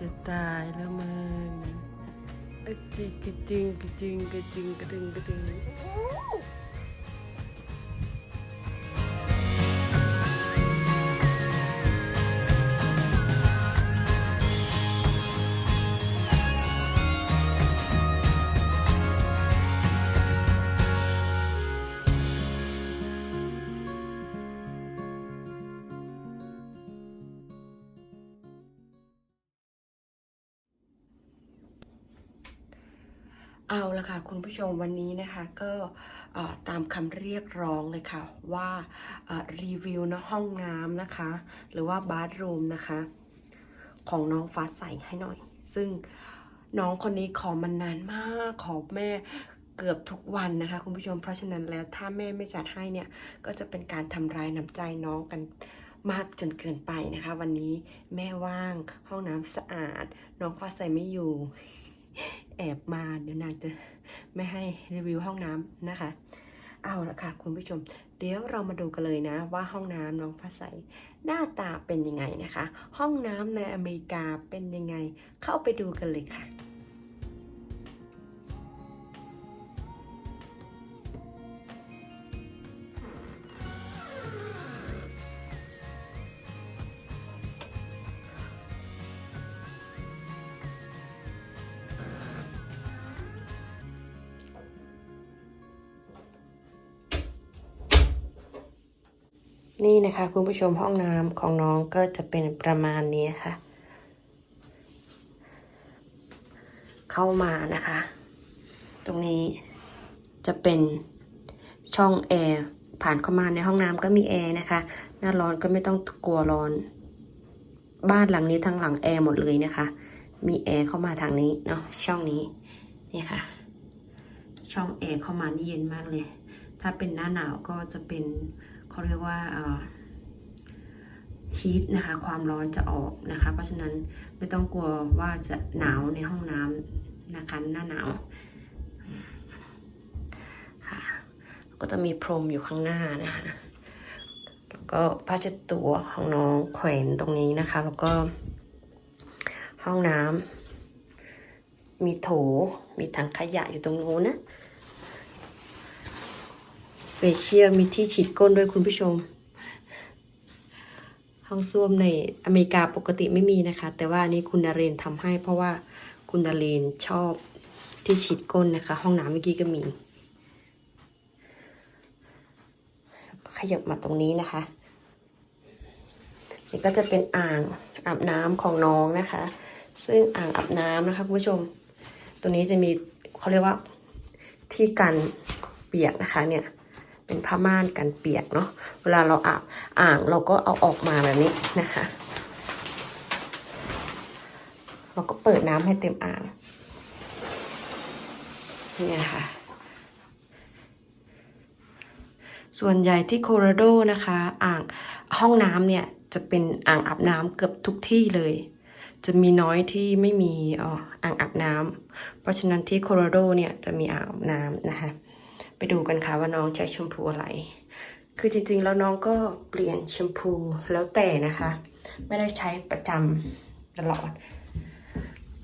จะตายแล้วมึงอะจิกกระจิงกระจิงกระจิงกระดึงกระดึง เอาละค่ะคุณผู้ชมวันนี้นะคะก็ตามคำเรียกร้องเลยค่ะว่ารีวิวนะห้องน้ำนะคะ หรือว่าบาร์รูมนะคะ ของน้องฟ้าใสให้หน่อย ซึ่งน้องคนนี้ขอมันนานมากขอแม่เกือบทุกวันนะคะ คุณผู้ชมเพราะฉะนั้นแล้วถ้าแม่ไม่จัดให้เนี่ย ก็จะเป็นการทำร้ายน้ำใจน้องกันมากจนเกินไปนะคะ วันนี้แม่ว่างห้องน้ำสะอาด น้องฟ้าใสไม่อยู่ แอบมาเดี๋ยวนางจะไม่ให้รีวิวห้องน้ำนะคะ เอาละค่ะคุณผู้ชม เดี๋ยวเรามาดูกันเลยนะ ว่าห้องน้ำน้องฟ้าใสหน้าตาเป็นยังไงนะคะ ห้องน้ำในอเมริกาเป็นยังไง เข้าไปดูกันเลยค่ะ นี่นะคะคุณผู้ชมห้องน้ำของน้องก็จะเป็นประมาณนี้ค่ะ เข้ามานะคะ ตรงนี้จะเป็นช่องแอร์ผ่านเข้ามาในห้องน้ำก็มีแอร์นะคะ หน้าร้อนก็ไม่ต้องกลัวร้อน บ้านหลังนี้ทั้งหลังแอร์หมดเลยนะคะ มีแอร์เข้ามาทางนี้เนาะช่องนี้นี่ค่ะ ช่องแอร์เข้ามานี่เย็นมากเลย ถ้าเป็นหน้าหนาวก็จะเป็น เขาเรียกว่าฮีทนะคะความร้อนจะออกนะคะ เพราะฉะนั้นไม่ต้องกลัวว่าจะหนาวในห้องน้ำนะคะหน้าหนาวค่ะก็จะมีพรมอยู่ข้างหน้านะคะแล้วก็ผ้าเช็ดตัวของน้องแขวนตรงนี้นะคะ แล้วก็ห้องน้ำมีโถมีถังขยะอยู่ตรงนู้นนะ สเปเชียลมีที่ฉีดก้นด้วยคุณผู้ชม ห้องส้วมในอเมริกาปกติไม่มีนะคะ แต่ว่าอันนี้คุณดาเรนทำให้เพราะว่าคุณดาเรนชอบที่ฉีดก้นนะคะ ห้องน้ำเมื่อกี้ก็มี ขยับมาตรงนี้นะคะนี่ก็จะเป็นอ่างอาบน้ำของน้องนะคะ ซึ่งอ่างอาบน้ำนะคะคุณผู้ชม ตัวนี้จะมีเขาเรียกว่าที่กันเปียกนะคะเนี่ย เป็นผ้าม่านกันเปียกเนาะเวลาเราอาบอ่างเราก็เอาออกมาแบบนี้นะคะ เราก็เปิดน้ำให้เต็มอ่างเนี่ยค่ะ ส่วนใหญ่ที่โคโราโดนะคะ อ่างห้องน้ำเนี่ยจะเป็นอ่างอาบน้ำเกือบทุกที่เลย จะมีน้อยที่ไม่มีอ่ออ่างอาบน้ำเพราะฉะนั้นที่โคโราโดเนี่ยจะมีอ่างอาบน้ำนะคะ ไปดูกันค่ะว่าน้องใช้แชมพูอะไร คือจริงๆ แล้วน้องก็เปลี่ยนแชมพูแล้วแต่นะคะ ไม่ได้ใช้ประจำตลอด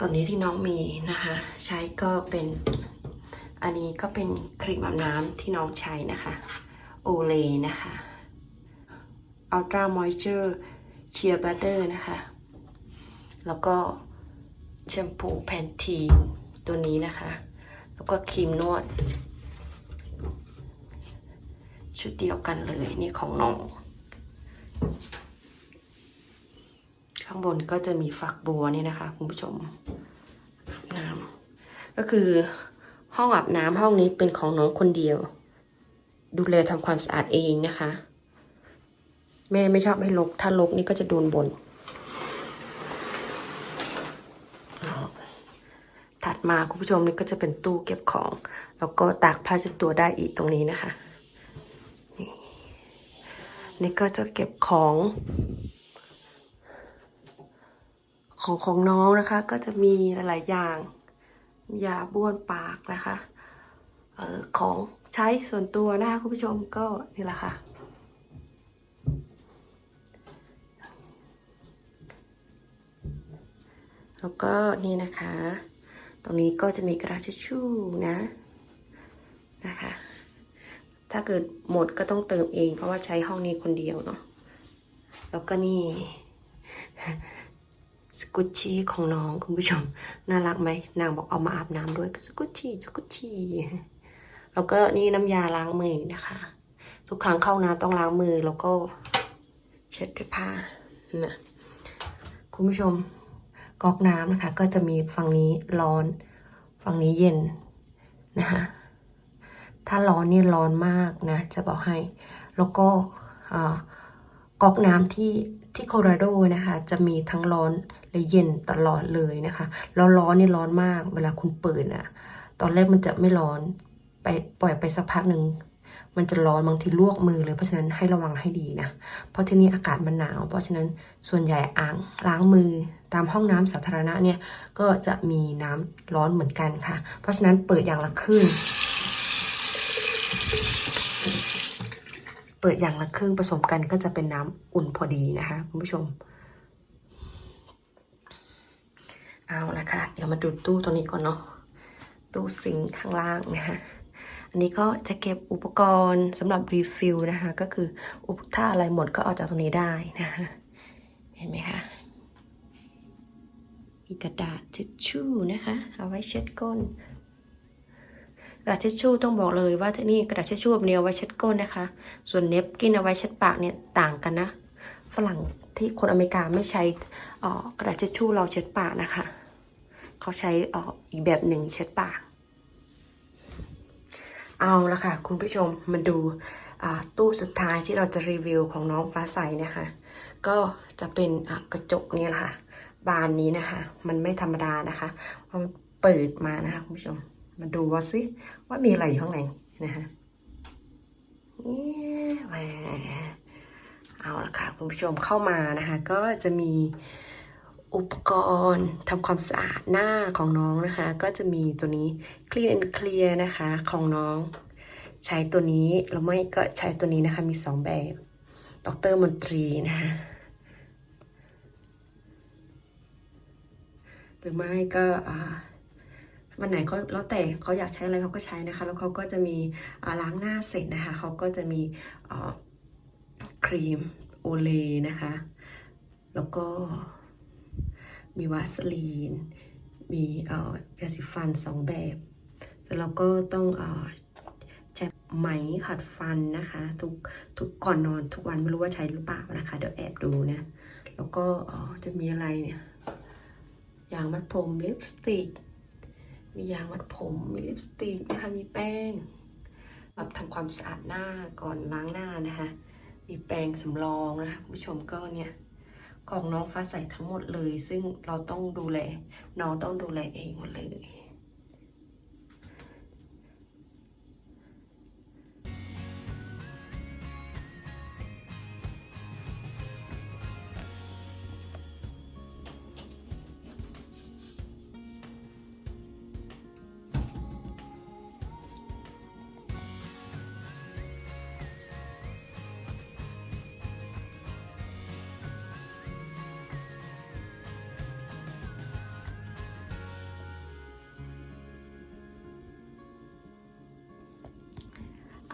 ตอนนี้ที่น้องมีนะคะ ใช้ก็เป็น อันนี้ก็เป็นครีมอาบน้ำที่น้องใช้นะคะโอเลนะคะ Ultra Moisture Sheer Butter นะคะ แล้วก็แชมพูแพนทีตัวนี้นะคะ แล้วก็ครีมนวด ชุดเดียวกันเลยนี่ของน้องข้างบนก็จะมีฝักบัวนี่นะคะคุณผู้ชมอาบน้ำก็คือห้องอาบน้ำห้องนี้เป็นของน้องคนเดียว ดูแลทำความสะอาดเองนะคะ แม่ไม่ชอบให้ลกถ้าลกนี่ก็จะโดนบน่นถัดมาคุณผู้ชมนี่ก็จะเป็นตู้เก็บของ แล้วก็ตากผ้าเช็ดตัวได้อีกตรงนี้นะคะ นี่ก็จะเก็บของ ของของน้องนะคะ ก็จะมีหลาย ๆ อย่าง ยาบ้วนปากนะคะออของใช้ส่วนตัวนะคะคุณผู้ชมก็นี่แหละค่ะแแล้วก็นี่นะคะ ตรงนี้ก็จะมีกระดาษทิชชู่นะนะคะ ถ้าเกิดหมดก็ต้องเติมเอง เพราะว่าใช้ห้องนี้คนเดียวเนาะแล้วก็นี่สกุชชี่ของน้องคุณผู้ชม น่ารักไหมนางบอกเอามาอาบน้ำด้วยสกุชชี่สกุชชี่แล้วก็นี่น้ำยาล้างมือนะคะ ทุกครั้งเข้าน้ำต้องล้างมือแล้วก็เช็ดด้วยผ้านะคุณผู้ชมก๊อกน้ำนะคะ ก็จะมีฝั่งนี้ร้อน ฝั่งนี้เย็นนะคะ ถ้าร้อนนี่ร้อนมากนะจะบอกให้ แล้วก็ก๊อกน้ำที่ที่โคโลราโดนะคะจะมีทั้งร้อนและเย็นตลอดเลยนะคะแล้วร้อนนี่ร้อนมาก เวลาคุณเปิดอะตอนแรกมันจะไม่ร้อนไปปล่อยไปสักพักหนึ่งมันจะร้อนบางทีลวกมือเลยเพราะฉะนั้นให้ระวังให้ดีนะเพราะที่นี่อากาศมันหนาว เพราะฉะนั้นส่วนใหญ่อ่างล้างมือตามห้องน้ำสาธารณะเนี่ยก็จะมีน้ำร้อนเหมือนกันค่ะ เพราะฉะนั้นเปิดอย่างละครึ่ง ปิดอย่างละครึ่งผสมกันก็จะเป็นน้ำอุ่นพอดีนะคะคุณผู้ชม เอาละค่ะ เดี๋ยวมาดูตู้ตรงนี้ก่อนเนาะตู้ซิงข้างล่างนะคะอันนี้ก็จะเก็บอุปกรณ์สำหรับรีฟิลนะคะ ก็คืออุปถ้าอะไรหมดก็เอาจากตรงนี้ได้นะคะเห็นไหมคะมีกระดาษทิชชู่นะคะ เอาไว้เช็ดก้น กระดาษทิชชู่ต้องบอกเลยว่าที่นี่กระดาษทิชชู่แบบเนี้เอไว้เช็ดก้นนะคะ ส่วนเน็บกินเอาไว้เช็ดปากเนี่ยต่างกันนะ ฝรั่งที่คนอเมริกาไม่ใช้กระดาษทิชชู่เราเช็ดปากนะคะ เขาใช้อีกแบบหนึ่งเช็ดปาก เอาละค่ะ คุณผู้ชมมาดูตู้สุดท้ายที่เราจะรีวิวของน้องฟ้าใสนะคะ ก็จะเป็นกระจกนี่แหละค่ะ บานนี้นะคะ มันไม่ธรรมดานะคะมันเปิดมานะคะคุณผู้ชม มาดูว่าสิว่ามีอะไรอยู่ข้างในนะคะเนี่ยแหมเอาละค่ะคุณผู้ชมเข้ามานะคะ ก็จะมีอุปกรณ์ทำความสะอาดหน้าของน้องนะคะ ก็จะมีตัวนี้ Clean and Clear นะคะของน้อง ใช้ตัวนี้แล้วไม่ก็ใช้ตัวนี้นะคะ มีสองแบบ ดรมนตรีนะคะหรือไม่ก็ วันไหนเขาแล้วแต่เขาอยากใช้อะไรเขาก็ใช้นะคะ แล้วเขาก็จะมีล้างหน้าเสร็จนะคะเขาก็จะมีครีมโอเลนะคะ แล้วก็มีวาสลีน มียาสีฟันสองแบบแต่เราก็ต้องอใช้ไหมขัดฟันนะคะ ทุกทุกก่อนนอนทุกวันไม่รู้ว่าใช้หรือเปล่านะคะ เดี๋ยวแอบดูนะแล้วก็จะมีอะไรเนี่ยยางมัดผมลิปสติก มียางมัดผม มีลิปสติกนะคะ มีแป้งแบบทำความสะอาดหน้าก่อนล้างหน้านะคะ มีแปรงสำรองนะคะคุณผู้ชมก็เนี่ยของน้องฟ้าใสทั้งหมดเลย ซึ่งเราต้องดูแล น้องต้องดูแลเองหมดเลย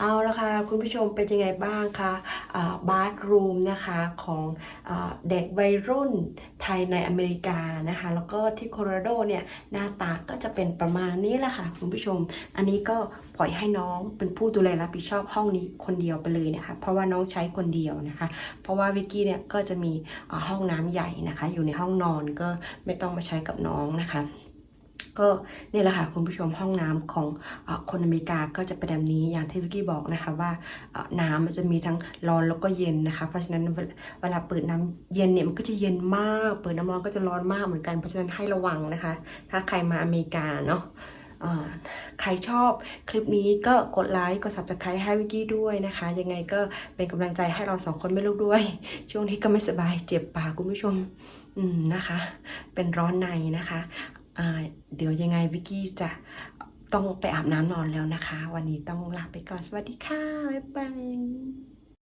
เอาละค่ะคุณผู้ชมเป็นยังไงบ้างคะบาร์รูมนะคะของเด็กวัยรุ่นไทยในอเมริกานะคะ แล้วก็ที่โคโลราโดเนี่ยหน้าตาก็จะเป็นประมาณนี้แหละค่ะคุณผู้ชม อันนี้ก็ปล่อยให้น้องเป็นผู้ดูแลรับผิดชอบห้องนี้คนเดียวไปเลยนะคะ เพราะว่าน้องใช้คนเดียวนะคะ เพราะว่าวิกกี้เนี่ยก็จะมีห้องน้ำใหญ่นะคะ อยู่ในห้องนอนก็ไม่ต้องมาใช้กับน้องนะคะ ก็นี่แหละค่ะคุณผู้ชมห้องน้ำของอคนอเมริกาก็จะเป็นแบบนี้อย่างที่วิกกี้บอกนะคะว่าน้ำมันจะมีทั้งร้อนแล้วก็เย็นนะคะ เพราะฉะนั้นเวลาเปิดน้ำเย็นเนี่ยมันก็จะเย็นมาก เปิดน้ำร้อนก็จะร้อนมากเหมือนกันเพราะฉะนั้นให้ระวังนะคะ ถ้าใครมาอเมริกาเนาะใครชอบคลิปนี้ก็กดไลค์กด subscribe ให้วิกกี้ด้วยนะคะ ยังไงก็เป็นกำลังใจให้เราสองคนไม่ลูกด้วย ช่วงนี้ก็ไม่สบายเจ็บปากคุณผู้ชมมนะคะ เป็นร้อนในนะคะ เดี๋ยวยังไงวิกกี้จะต้องไปอาบน้ำนอนแล้วนะคะ วันนี้ต้องลาไปก่อน สวัสดีค่ะ บ๊ายบาย